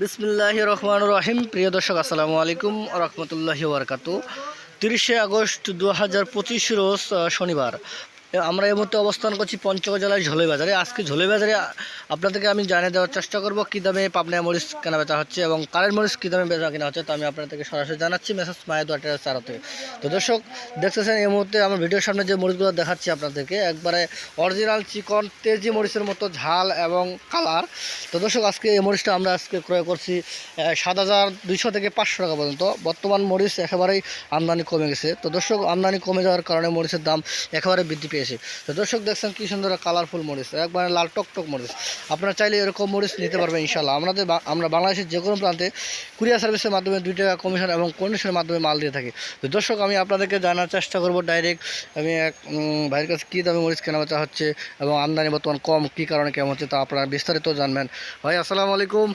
বিসমিল্লাহ রহমান রহিম। প্রিয় দর্শক, আসসালামু আলাইকুম রহমতুল্লাহ বারকাত তিরিশে আগস্ট দু হাজার পঁচিশ রোজ শনিবার। আমরা এই মুহূর্তে অবস্থান করছি পঞ্চগড় জেলার ঝোলাই বাজারে আজকে ঝোলাই বাজারে আপনাদেরকে আমি জানিয়ে দেওয়ার চেষ্টা করব কী দামে পাবনা মরিচ কেনা বেচা হচ্ছে এবং কারের মরিচ কী দামে বেচা কেনা হচ্ছে তা আমি আপনাদেরকে সরাসরি জানাচ্ছি মেসেজ মায়ের দোয়াটের চারাতে তো দর্শক, দেখতেছেন এই মুহূর্তে আমার ভিডিওর সামনে যে মরিচগুলো দেখাচ্ছি আপনাদেরকে, একবারে অরিজিনাল চিকন তেজি মরিচের মতো ঝাল এবং কালার তো দর্শক, আজকে এই মরিচটা আমরা আজকে ক্রয় করছি সাত হাজার দুইশো থেকে পাঁচশো টাকা পর্যন্ত। বর্তমান মরিচ একেবারেই আমদানি কমে গেছে। তো দর্শক, আমদানি কমে যাওয়ার কারণে মরিচের দাম একেবারে বৃদ্ধি পেয়েছে। তো দর্শক দেখছেন কি সুন্দর কালারফুল মরিচ একবারে লাল টকটক মরিচ। আপনারা চাইলে এরকম মরিচ নিতে পারবেন ইনশাল্লাহ আমাদের আমরা বাংলাদেশের যে কোনো প্রান্তে কুরিয়ার সার্ভিসের মাধ্যমে দুই টাকা কমিশন এবং কন্ডিশনের মাধ্যমে মাল দিয়ে থাকি। তো দর্শক আমি আপনাদেরকে জানার চেষ্টা করব ডাইরেক্ট আমি এক ভাইয়ের কাছে কী দামে মরিচ কেনা বেচা হচ্ছে এবং আমদানি বর্তমান কম কী কারণে কেমন হচ্ছে তা আপনারা বিস্তারিত জানবেন। ভাই আসসালামু আলাইকুম।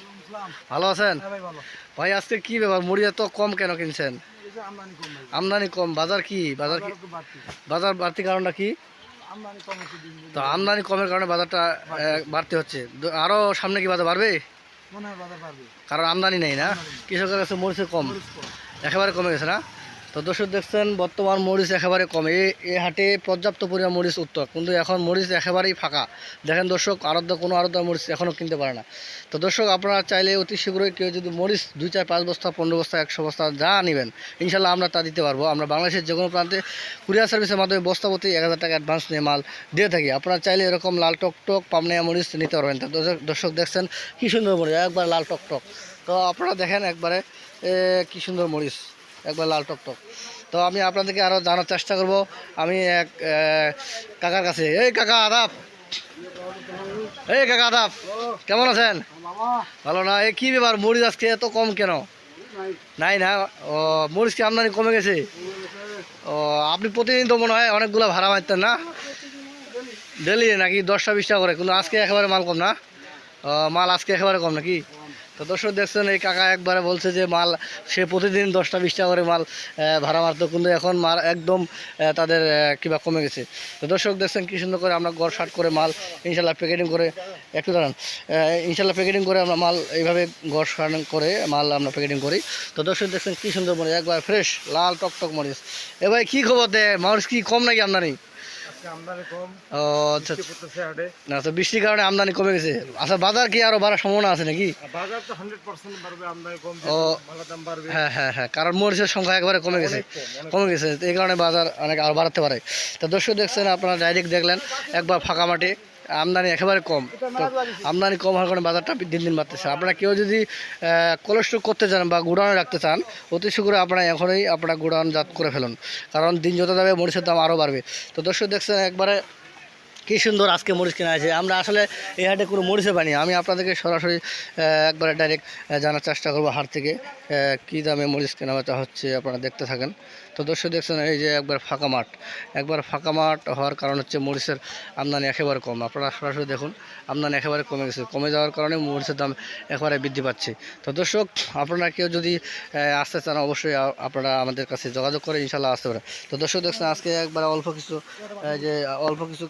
ভালো আছেন? ভাই আজকে কি ব্যাপার? মুড়ি এত কম কেন কিনছেন? আমদানি কম বাজার কি? বাজার কি? বাজার বাড়তি কারণটা কি? তো আমদানি কমের কারণে বাজারটা বাড়তে হচ্ছে। আরও সামনে কি বাজার বাড়বে? কারণ আমদানি নেই না? কৃষকের কাছে মরিচের কম। একেবারে কমে গেছে না? তো দর্শক দেখছেন, বর্তমান মরিচ একেবারে কমে। এ- এ হাটে পর্যাপ্ত পরিমাণ মরিচ উত্তর, কিন্তু এখন মরিচ একেবারেই ফাঁকা। দেখেন দর্শক আরদ্য কোনো আরদ্য মরিচ এখনও কিনতে পারে না। তো দর্শক, আপনারা চাইলে অতি শীঘ্রই কেউ যদি মরিচ দুই চার পাঁচ বস্তা, পনেরো বস্তা, একশো বস্তা যা নেবেন, ইনশাল্লাহ আমরা তা দিতে পারব। আমরা বাংলাদেশের যে কোনো প্রান্তে কুরিয়ার সার্ভিসের মাধ্যমে বস্তা প্রতি এক হাজার টাকা অ্যাডভান্স নিয়ে মাল দিয়ে থাকি। আপনারা চাইলে এরকম লাল টক টক পামনিয়া মরিচ নিতে পারবেন। তো দর্শক- দেখছেন, কী সুন্দর মরিচ, একবার লাল টক টক। তো আপনারা দেখেন একবারে কি সুন্দর মরিচ। একবার লাল টক টক। তো আমি আপনাদেরকে আরও জানার চেষ্টা করব। আমি এক কাকার কাছে। এই কাকা, আদাব। এই কাকা, আদাব। কেমন আছেন? ভালো না। এই কী ব্যাপার? মরিচ আজকে এত কম কেন? নাই না? ও, মরিচ কি আমদানি কমে গেছে? ও, আপনি প্রতিদিন তো মনে হয় অনেকগুলো ভাড়া মারতেন না? ডেলি নাকি দশটা বিশটা করে? কিন্তু আজকে একেবারে মাল কম না? মাল আজকে একেবারে কম নাকি? তো দর্শক দেখছেন, এই কাকা একবারে বলছে যে মাল, সে প্রতিদিন দশটা, বিশটা করে মাল ভাড়া মারতো, কিন্তু এখন মাল একদম তাদের কিবা কমে গেছে। তো দর্শক দেখছেন কি সুন্দর করে আমরা গড় শার্ট করে মাল ইনশাল্লাহ প্যাকেটিং করে, একটু দাঁড়ান ইনশাল্লাহ প্যাকেটিং করে আমরা মাল এইভাবে গড় শার্ট করে মাল আমরা প্যাকেটিং করি। তো দর্শক দেখছেন কি সুন্দর মরিচ, একবার ফ্রেশ লাল টকটক মরিচ। এ ভাই, কী খবর দে? মরিচ কি কম নাকি কম ও আচ্ছা বৃষ্টি না তো বৃষ্টির কারণে আমদানি কমে গেছে। আচ্ছা বাজার কি আরও বাড়ার সম্ভাবনা আছে নাকি? বাজার তো হান্ড্রেড পার্সেন্ট বাড়বে আমদানি কম ও। ভালো দাম বাড়বে। হ্যাঁ হ্যাঁ হ্যাঁ কারণ মরিচের সংখ্যা একবারে কমে গেছে। কম, গেছে এই কারণে বাজার অনেক আরও বাড়াতে পারে। তো দর্শক দেখছেন আপনারা ডাইরেক্ট দেখলেন একবার ফাঁকা মাঠে। আমদানি একেবারে কম। তো আমদানি কম হওয়ার কারণে বাজারটা দিন দিন বাড়তেছে। আপনারা কেউ যদি কোলেস্ট্রল করতে চান বা গুডাউনে রাখতে চান অতি শীঘ্র আপনারা এখনই আপনারা গুডাউন জাত করে ফেলুন। কারণ দিন যত যাবে মরিচের দাম আরও বাড়বে। তো দর্শক দেখছেন একবারে কী সুন্দর আজকে মরিচ কেনা আছে আমরা আসলে এই হাটে কোনো মরিচে পানি আমি আপনাদেরকে সরাসরি একবারে ডাইরেক্ট জানার চেষ্টা করব হাট থেকে কী দামে মরিচ কেনা বেচা হচ্ছে আপনারা দেখতে থাকেন। তো দর্শক দেখছেন, এই যে একবার ফাঁকা মাঠ, একবার ফাঁকা মাঠ হওয়ার কারণ হচ্ছে মরিচের আমদানি একেবারে কম। আপনারা সরাসরি দেখুন, আমদানি একেবারে কমে গেছে। কমে যাওয়ার কারণে মরিচের দাম একেবারে বৃদ্ধি পাচ্ছে। তো দর্শক, আপনারা কেউ যদি আসতে চান, অবশ্যই আপনারা আমাদের কাছে যোগাযোগ করে ইনশাল্লাহ আসতে পারেন। তো দর্শক দেখছেন, আজকে একবার অল্প কিছু যে অল্প কিছু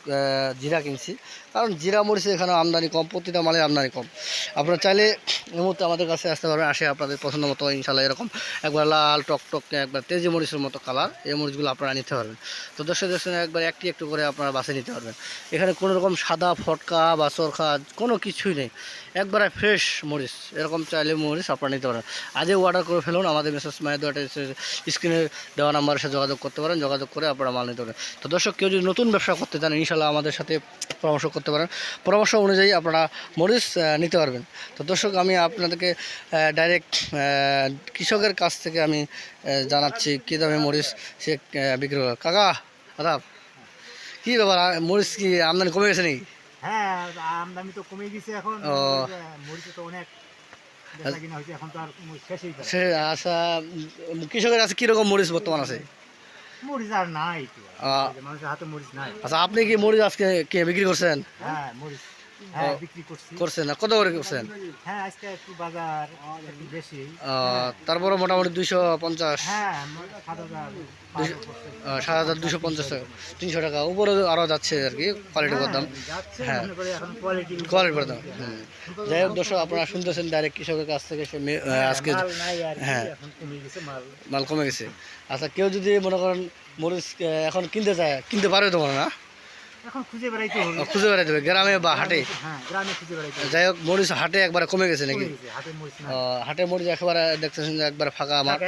জিরা কিনছি। কারণ জিরা, মরিচে এখানে আমদানি কম, প্রতিটা মালের আমদানি কম। আপনারা চাইলে এই মুহূর্তে আমাদের কাছে আসতে পারবেন। আসে আপনাদের পছন্দ মতো, ইনশাল্লাহ এরকম একবার লাল টক টক একবার তেজি মরিচের মতো। কালার, এই মরিচগুলো আপনারা নিতে পারবেন। তো দর্শক দেখছেন একবার একটি একটু করে আপনারা বাছে নিতে পারবেন। এখানে কোনো রকম সাদা, ফটকা বা চরখা কোনো কিছুই নেই। একবারে ফ্রেশ মরিচ, এরকম চাইলে মরিচ আপনারা নিতে পারেন আজই অর্ডার করে ফেলুন, আমাদের মেসেজ মায়ের স্ক্রিনে দেওয়া নাম্বারের সাথে যোগাযোগ করতে পারেন, যোগাযোগ করে আপনারা মাল নিতে পারেন তো দর্শক, কেউ যদি নতুন ব্যবসা করতে চান ইনশাল্লাহ আমাদের সাথে পরামর্শ করতে পারেন। পরামর্শ অনুযায়ী আপনারা মরিচ নিতে পারবেন। তো দর্শক, আমি আপনাদেরকে ডাইরেক্ট কৃষকের কাছ থেকে আমি জানাচ্ছি কী দামে মরিচ সে বিক্রি করে কাকা দাদা কী ব্যাপার? মরিচ কি আমদানি কমে গেছে নাকি? হ্যাঁ আমদানি তো কমে গেছে এখন। তো অনেক আচ্ছা কৃষকের কাছে কীরকম মরিচ বর্তমান আছে? মরিচ আর নাই মানুষের হাতে মরিচ নাই। আচ্ছা আপনি কি মরিচ আজকে কে বিক্রি করছেন? হ্যাঁ মরিচ। করছেন না? কত করে করছেন? হ্যাঁ বেশি। তারপরে মোটামুটি দুইশো পঞ্চাশ? হ্যাঁ সাত হাজার দুশো পঞ্চাশ। টাকা। তিনশো টাকা। উপরে আরও যাচ্ছে আর কি কোয়ালিটির দাম। হ্যাঁ। কোয়ালিটি কোয়ালিটির দাম যাই হোক দর্শক আপনারা শুনতেছেন ডাইরেক্ট কৃষকের কাছ থেকে সে আজকে আর হ্যাঁ। মাল। কমে গেছে। আচ্ছা কেউ যদি মনে করেন মরিচ এখন কিনতে চায় কিনতে পারবে তো মনে না? এখন খুঁজে বেড়াইতে হবে। খুঁজে বেড়াইতে হবে গ্রামে বা হাটে? হ্যাঁ গ্রামে খুঁজে বেড়াইতে হবে। যাই হোক মরিচ হাটে একবারে কমে গেছে নাকি? কমে মরিচ হাটে মরিচ একেবারে দেখতেছেন যে একবারে ফাঁকা মাঠ।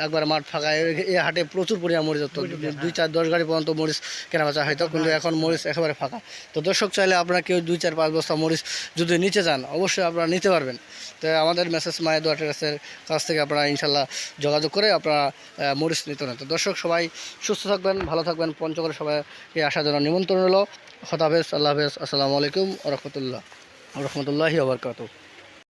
একবারে মাঠ ফাঁকা। এই- এই হাটে প্রচুর পরিমাণ মরিচ হতো। দুই চার দশ গাড়ি পর্যন্ত মরিচ কেনা বেচা হয়তো কিন্তু এখন মরিচ একেবারে ফাঁকা। তো দর্শক চাইলে আপনারা কেউ দুই চার পাঁচ বস্তা মরিচ যদি নিতে যান অবশ্যই আপনারা নিতে পারবেন। তো আমাদের মেসেজ মায়ের দোয়া টেরাসের কাছ থেকে আপনারা ইনশাল্লাহ যোগাযোগ করে আপনারা মরিচ নিতে নেন তো দর্শক সবাই সুস্থ থাকবেন ভালো থাকবেন পঞ্চগড়ে সবাইকে আসার জন্য নিমন্ত্রণ হলো খতাফেজ আল্লাহ হাফেজ। আসসালামু আলাইকুম রহমতুল্লাহ। রহমতুল্লাহি আবরকাত